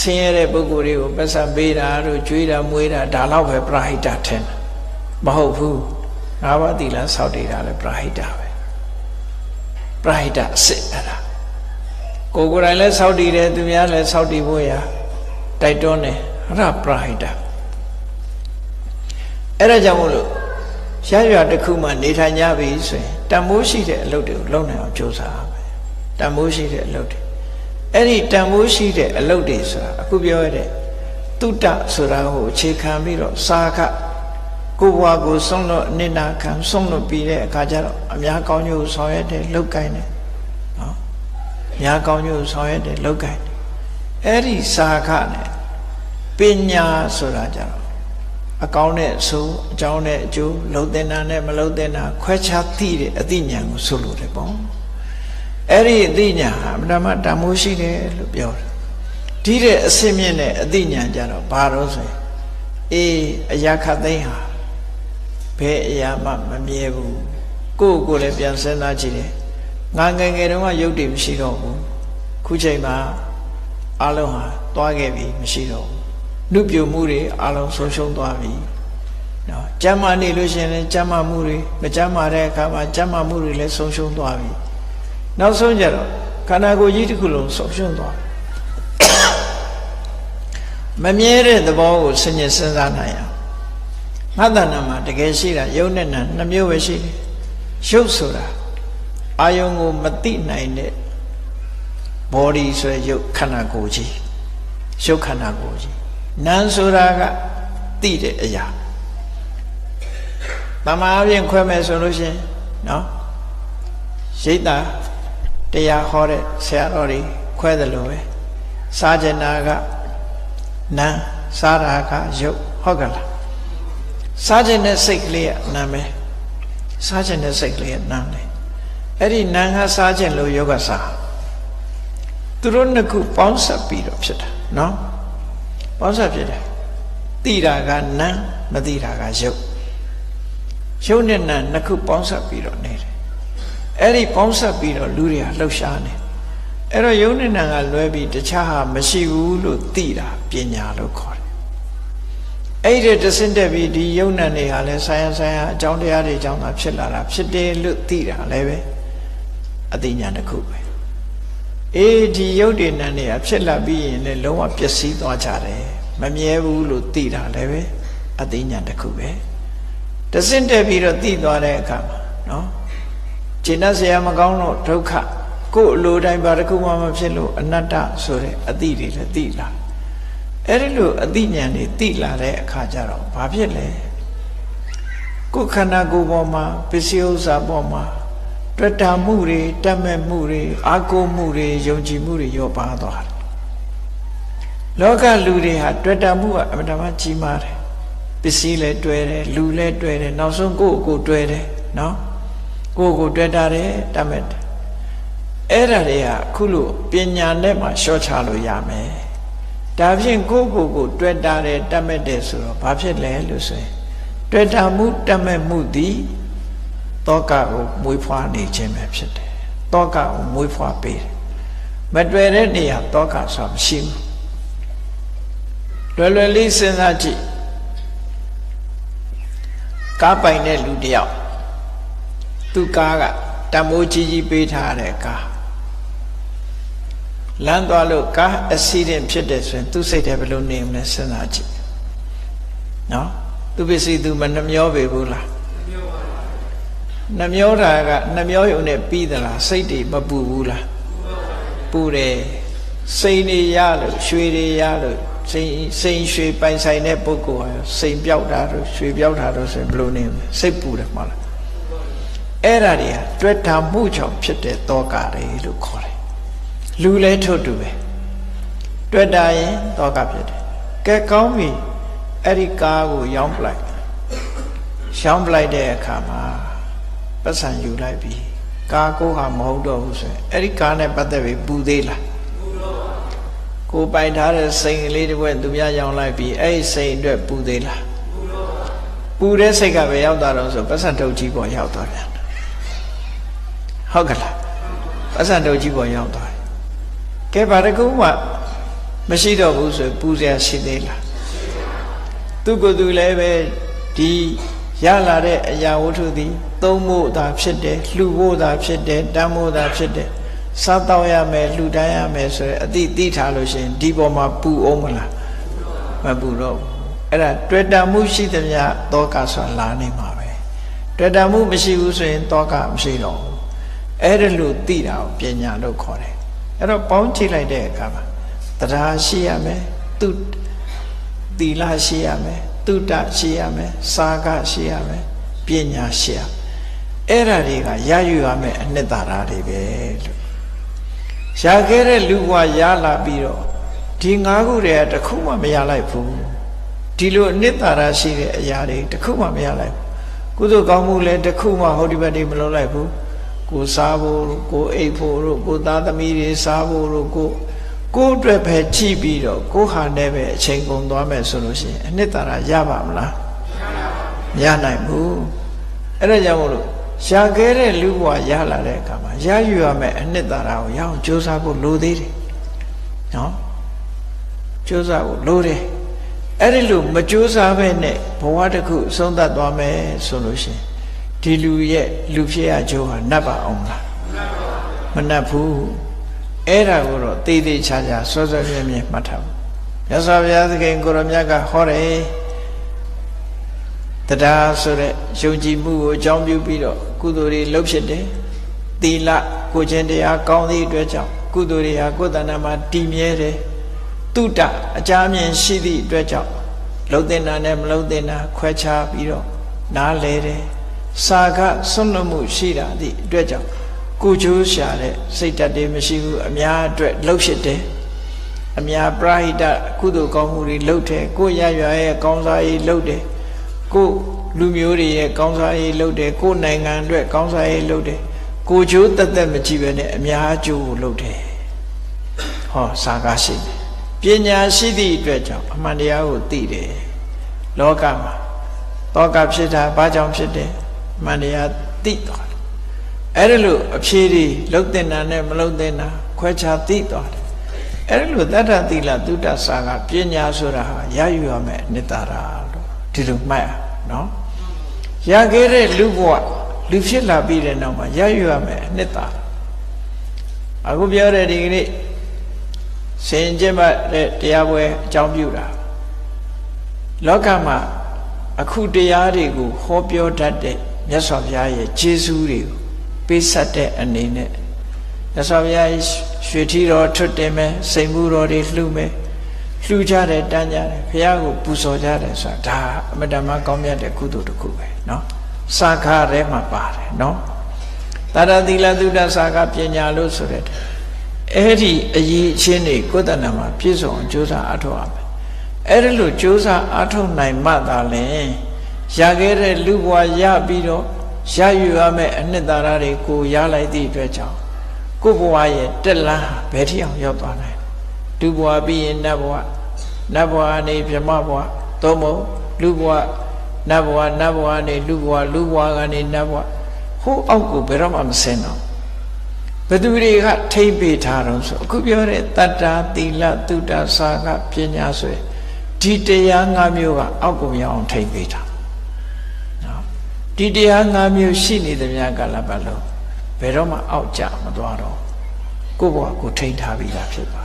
ဆင်းရဲတဲ့ပုဂ္ဂိုလ်တွေကိုပတ်စံပေးတာတို့ကြွေးတာမွေးတာဒါတော့ပဲပရာဟိတထင်တာမဟုတ်ဘူးငါးပါးသီလစောင့်တည်တာလည်းပရာဟိတပဲပရာဟိတအစစ်အဲ့ဒါကိုယ်ကိုယ်တိုင်လည်းစောင့်တည်တယ်သူများလည်းစောင့်တည်ဖို့ရာတိုက်တွန်းတယ်အဲ့ဒါပရာဟိတအဲ့ဒါကြောင့်မို့လို့ရရွာတစ်ခုမှနေထိုင်ကြပြီဆိုရင်တန်မိုးရှိတဲ့အလုပ်တွေကိုလုပ်နိုင်အောင်ကြိုးစားရမယ်တန်မိုးရှိတဲ့အလုပ်တွေ အဲ့ဒီတန်မိုးရှိတဲ့အလုပ်တွေဆိုတာအခုပြောရတဲ့တုတ္တဆိုတာကိုအခြေခံပြီးတော့စာခကိုဘွားကိုဆုံးလို့အနိနာခံဆုံးလို့ပြီးတဲ့အခါကျတော့အများကောင်းကျိုးဆောင်ရွက်တယ်လုပ်ကိုင်းတယ်နော်အများကောင်းကျိုးဆောင်ရွက်တယ်လုပ်ကိုင်းတယ်အဲ့ဒီစာခနဲ့ပညာဆိုတာကြတော့အကောင်းနဲ့အဆိုးအကြောင်းနဲ့အကျိုးလုံတဲ့နာနဲ့မလုံတဲ့နာခွဲခြားသိတဲ့အသိဉာဏ်ကိုဆိုလိုတယ်ပေါ့ အဲ့ဒီအသိဉာဏ်ဟာအမှန်တမ်းတန်မိုးရှိတယ်လို့ပြောတယ်ဒီတဲ့အစင်မြင့်တဲ့အသိဉာဏ်ကြတော့ဘာလို့ဆိုရင်အေးအရာခတ်သိမ်းဟာဘယ်အရာမှမမြဲဘူးကိုယ့်ကိုယ်လည်းပြန်စဉ်းစားကြည့်တယ်ငါငယ်ငယ်တုန်းကရုပ်တည်မရှိတော့ဘူးခုချိန်မှာအလုံးဟာသွားခဲ့ပြီမရှိတော့ဘူးနှုတ်ပြမှုတွေအလုံးဆုံးရှုံးသွားပြီနော်ကြမ်းမာနေလို့ရှိရင်လည်းကြမ်းမာမှုတွေမကြမ်းမာတဲ့အခါမှာကြမ်းမာမှုတွေလည်းဆုံးရှုံးသွားပြီ နောက်ဆုံးကြတော့ခန္ဓာကိုယ်ကြီးတစ်ခုလုံးဆုံးရှုံးသွားမမြဲတဲ့သဘောကိုစဉ်းကျင်စဉ်းစားနိုင်အောင်ငါတဏ္ဍာမှာတကယ်ရှိတာယုံနဲ့နာနှမျိုးပဲရှိတယ်ရုပ်ဆိုတာအာယုံကိုမသိနိုင်တဲ့ body ဆိုရရုပ်ခန္ဓာကိုယ်ကြီးရုပ်ခန္ဓာကိုယ်ကြီးနာမ်ဆိုတာကသိတဲ့အရာတမာအပြင်ခွဲမယ်ဆိုလို့ရှိရင်နော်ရိတ် တာတရားဟောတဲ့ဆရာတော်တွေခွဲတယ်လို့ပဲစာကျင်နာကနာစားတာကရုပ်ဟုတ်ကလားစားကျင်တဲ့စိတ်ကလေးကနာပဲစားကျင်တဲ့စိတ်ကလေးကနာလေအဲ့ဒီနာကစားကျင်လို့ယောဂစားသူတို့နှစ်ခုပေါင်းဆက်ပြီးတော့ဖြစ်တာနော်ပေါင်းဆက်ဖြစ်တယ်တိတာကနာမတိတာကရုပ်ရုပ်နဲ့နာနှစ်ခုပေါင်းဆက်ပြီးတော့နေတယ် အဲ့ဒီပေါင်းဆက်ပြီးတော့လူတွေကလှုပ်ရှားနေအဲ့တော့ယုံနဲ့နာကလွဲပြီးတခြားဟာမရှိဘူးလို့သိတာပညာလို့ခေါ်တယ်အဲ့ဒီတဆင့်တက်ပြီးဒီယုံနဲ့နေဟာလဲဆိုင်ရဆိုင်ရအကြောင်းတရားတွေအကြောင်းသာဖြစ်လာတာဖြစ်တယ်လို့သိတာလည်းပဲအသိဉာဏ်တစ်ခုပဲအေးဒီယုတ်တွေနဲ့နေဖြစ်လာပြီးရင်လည်းလုံးဝပျက်စီးသွားကြတယ်မမြဲဘူးလို့သိတာလည်းပဲအသိဉာဏ်တစ်ခုပဲတဆင့်တက်ပြီးတော့သိသွားတဲ့အခါမှာနော် ဂျင်တ်ဆရာမကောင်းတော့ဒုက္ခကိုယ်အလိုတိုင်းဘာတစ်ခုမှမဖြစ်လို့အနတ္တဆိုတဲ့အတိတွေလည်းသိလာအဲ့ဒီလိုအတိဉာဏ်တွေသိလာတဲ့အခါကျတော့ဘာဖြစ်လဲကိုယ်ခန္ဓာကိုယ်ပေါ်မှာပစ္စည်းဥစ္စာပေါ်မှာတွေ့တာမှုတွေတတ်မဲ့မှုတွေအာကိုမှုတွေယုံကြည်မှုတွေရောပါသွားတယ်လောကလူတွေဟာတွေ့တာမှုကအမှန်တမ်းကြီးမားတယ်ပစ္စည်းလည်းတွေ့တယ်လူလည်းတွေ့တယ်နောက်ဆုံးကိုယ့်အကိုတွေ့တယ်နော် ကိုယ့်ကိုယ်တွေ့တာတယ်တတ်မဲ့တယ်အဲ့ဒါတွေကခုလိုပညာနဲ့မှရှော့ချလို့ရမယ်ဒါဖြင့်ကိုယ့်ကိုယ်ကိုတွေ့တာတယ်တတ်မဲ့တယ်ဆိုတော့ဘာဖြစ်လဲလို့ဆိုရင်တွေ့တာမှုတတ်မဲ့မှုသည်တောကကိုမွေးဖွားနေခြင်းပဲဖြစ်တယ်တောကကိုမွေးဖွားပေးတယ်မတွေ့တဲ့နေရာတောကဆိုတာမရှိဘူးလွယ်လွယ်လေးစဉ်းစားကြည့်ကားပိုင်တဲ့လူတယောက် သူကားကတမိုးကြီးကြီးပေးထားတဲ့ကားလမ်းသွားလို့ကားအက်ဆီဒင့်ဖြစ်တယ်ဆိုရင်သူစိတ်ထဲဘယ်လိုနေမလဲစဉ်းစားကြည့်နော်သူပစ္စည်းသူမနှမျောပေဘူးလားနှမျောတာကနှမျောရုံနဲ့ပြီးသလားစိတ်တွေမပူဘူးလားပူတယ်စိန်တွေရလို့ရွှေတွေရလို့စိန်စိန်ရွှေပိုင်ဆိုင်တဲ့ပုဂ္ဂိုလ်ဟာစိန်ပြောက်တာတို့ရွှေပြောက်တာတို့ဆိုရင်ဘယ်လိုနေမလဲစိတ်ပူတယ်မဟုတ်လား အဲ့ဒါတွေဟာတွေ့တာမှုကြောင့်ဖြစ်တဲ့တောကတွေလို့ခေါ်တယ်လူလဲထို့တူပဲတွေ့တာရင်တောကဖြစ်တယ်ကဲကောင်းပြီအဲ့ဒီကားကိုရောင်းပလိုက်ရောင်းပလိုက်တဲ့အခါမှာပတ်စံယူလိုက်ပြီကားကိုဟာမဟုတ်တော့ဘူးဆိုရင်အဲ့ဒီကားနဲ့ပတ်သက်ပြီးပူသေးလားကိုပိုင်ထားတဲ့စိန်ကလေးတစ်ခွက်သူများရောင်းလိုက်ပြီးအဲ့ဒီစိန်အတွက်ပူသေးလားပူတဲ့စိတ်ကပဲရောက်သွားတော့ဆိုပတ်စံထုတ်ကြီးပေါ်ရောက်သွားပြန် ဟုတ်ကလားပတ်စံထုတ်ကြီးပေါ်ရောက်သွားတယ်ကဲဘာတကူမှမရှိတော့ဘူးဆိုပူဇော်ရှိသေးလားသူကိုယ်သူလည်းပဲဒီရလာတဲ့အရာဝတ္ထုသည်သုံးဖို့သာဖြစ်တယ်လှူဖို့သာဖြစ်တယ်တမ်းဖို့သာဖြစ်တယ်စားတော့ရမယ်လှူဒန်းရမယ်ဆိုရယ်အတိသိထားလို့ရှိရင်ဒီပေါ်မှာပူအောင်မလားမပူတော့ဘူးအဲ့ဒါတွေ့တာမှုရှိသမျှတောကဆိုတာလာနေမှာပဲတွေ့တာမှုမရှိဘူးဆိုရင်တောကမရှိတော့ဘူး အဲ့ဒါလို့သိတာကိုပညာလို့ခေါ်တယ်အဲ့တော့ပေါင်းကြည့်လိုက်တဲ့အခါမှာတရားရှိရမယ်သူသီလရှိရမယ်တုတ္တရှိရမယ်စာကရှိရမယ်ပညာရှိရအဲ့ဒါတွေကရယူရမယ်အနှစ်သာရတွေပဲလို့ရှားခဲ့တဲ့လူဘဝရလာပြီးတော့ဒီငါးခုတည်းကတစ်ခုမှမရလိုက်ဘူးဒီလိုအနှစ်သာရရှိတဲ့အရာတွေတစ်ခုမှမရလိုက်ဘူးကုသိုလ်ကောင်းမှုလည်းတစ်ခုမှဟောဒီဘက်တွေမလုပ်လိုက်ဘူး ကိုစားဖို့ကိုအိပ်ဖို့တို့ကိုသားသမီးတွေစားဖို့တို့ကိုကိုအတွက်ပဲကြည့်ပြီးတော့ကိုဟာနဲ့ပဲအချိန်ကုန်သွားမယ်ဆိုလို့ရှိရင်အနှစ်သာရရပါမလားမရနိုင်ဘူးအဲ့ဒါကြောင့်မို့လို့ရှားခဲ့တဲ့လူဘဝရလာတဲ့အခါမှာရယူရမယ်အနှစ်သာရကိုရအောင်ကြိုးစားဖို့လိုသေးတယ်နော်ကြိုးစားဖို့လိုတယ်အဲ့ဒီလိုမကြိုးစားပဲနဲ့ဘဝတစ်ခုအဆုံးသတ်သွားမယ်ဆိုလို့ရှိရင် ဒီလူရဲ့လူဖြစ်ရကြိုးဟာနှက်ပါအောင်မလားမနှက်ဘူးအဲ့ဒါကိုတော့တေးသေးချာချာစောစောမြဲမြဲမှတ်ထားဖို့မြတ်စွာဘုရားသခင်ကိုရမြတ်ကဟောတယ်တရားဆိုတဲ့ယုံကြည်မှုကိုအကြောင်းပြုပြီးတော့ကုသိုလ်တွေလုပ်ဖြစ်တယ်သီလကိုခြင်းတရားကောင်းသည့်အတွက်ကြောင့်ကုသိုလ်တွေဟာကိုယ်တဏ္ဍာမှာတည်မြဲတယ်တုတ္တအကြအမြင်ရှိသည့်အတွက်ကြောင့်လုံတင်တာနဲ့မလုံတင်တာခွဲခြားပြီးတော့နားလဲတယ် စာကဆွတ်လွတ်မှုရှိတာသည့်အတွက်ကြောင့်ကိုချိုးရှာတဲ့စိတ်ဓာတ်တွေမရှိဘူးအများအတွက်လှုပ်ဖြစ်တယ်အများပရာဟိတကုသိုလ်ကောင်းမှုတွေလှုပ်တယ်ကိုရရွာရဲ့ကောင်းစားရေးလှုပ်တယ်ကိုလူမျိုးတွေရဲ့ကောင်းစားရေးလှုပ်တယ်ကိုနိုင်ငံအတွက်ကောင်းစားရေးလှုပ်တယ်ကိုချိုးတက်တက်မကြည့်ပဲနဲ့အများကျိုးကိုလှုပ်တယ်ဟောစာကားရှိတယ်ပညာရှိသည့်အတွက်ကြောင့်အမှန်တရားကိုသိတယ်လောကမှာတောကဖြစ်တာဘာကြောင့်ဖြစ်တယ်အ မှန်တရားသိသွားတယ်အဲ့ဒါလို့အဖြေတွေလှုပ်တင်တာနဲ့မလှုပ်တင်တာခွဲခြားသိသွားတယ်အဲ့ဒါလို့တတ္ထသီလသုတ္တစာကပညာဆိုတာဟာရယူရမယ်အနိတ္တရာလို့ဒီလိုမှတ်ရနော်ရခဲ့တဲ့လူဘဝလူဖြစ်လာပြီးတဲ့နောက်မှာရယူရမယ်အနှစ်သာအခုပြောတဲ့ဒီကနေ့စင်ကျင့်မတဲ့တရားပွဲအကြောင်းပြုတာလောကမှာအခုတရားတွေကိုဟောပြောတတ်တဲ့ မြတ်စွာဘုရားရဲ့ခြေစူးတွေကိုပေးဆက်တဲ့အနေနဲ့မြတ်စွာဘုရားရွှေထီတော်ထွတ်တင်မယ်စိန်မှုတော်တွေလှူမယ်လှူကြတယ်တန်းကြတယ်ဘုရားကိုပူဇော်ကြတယ်ဆိုတာဒါအမတမကောင်းမြတ်တဲ့ကုသိုလ်တစ်ခုပဲเนาะစာခထဲမှာပါတယ်เนาะတာရတိလသုဒ္ဓစာခပညာလို့ဆိုတဲ့အဲ့ဒီအရေးအချင်းတွေကိုယ်တဏ္ဍမှာပြည့်စုံအောင်ကြိုးစားအထောက်အမယ်အဲ့ဒီလိုကြိုးစားအထောက်နိုင်မှသာလဲ ရခဲ့တဲ့လူဘဝရပြီးတော့ရယူရမယ့်အနှစ်သာရတွေကိုရလိုက်သည့်အတွက်ကြောင့်ကိုယ်ဘဝရဲ့တက်လန်းဘယ်ထိအောင်ရောက်သွားနိုင်ဒုဘဝပြီးရင်နတ်ဘဝနတ်ဘဝနေဗြဟ္မဘဝသို့မဟုတ်လူဘဝနတ်ဘဝနတ်ဘဝနေလူဘဝလူဘဝကနေနတ်ဘဝဟိုးအောက်ကိုဘယ်တော့မှမဆင်းတော့ဘယ်သူတွေကထိမ့်ပေးထားတော့ဆိုအခုပြောတဲ့တတ္တာသီလသုတ္တစာကပညာဆိုရင်ဒီတရား၅မျိုးကအောက်ကိုရအောင်ထိမ့်ပေးထားနော် ဒီတရား၅မျိုးရှိနေသမျှကလည်းဘာလို့ဘယ်တော့မှအောက်ကျမသွားတော့ကိုယ့်ဘဝကိုထိမ့်ထားပြီးသားဖြစ်ပါ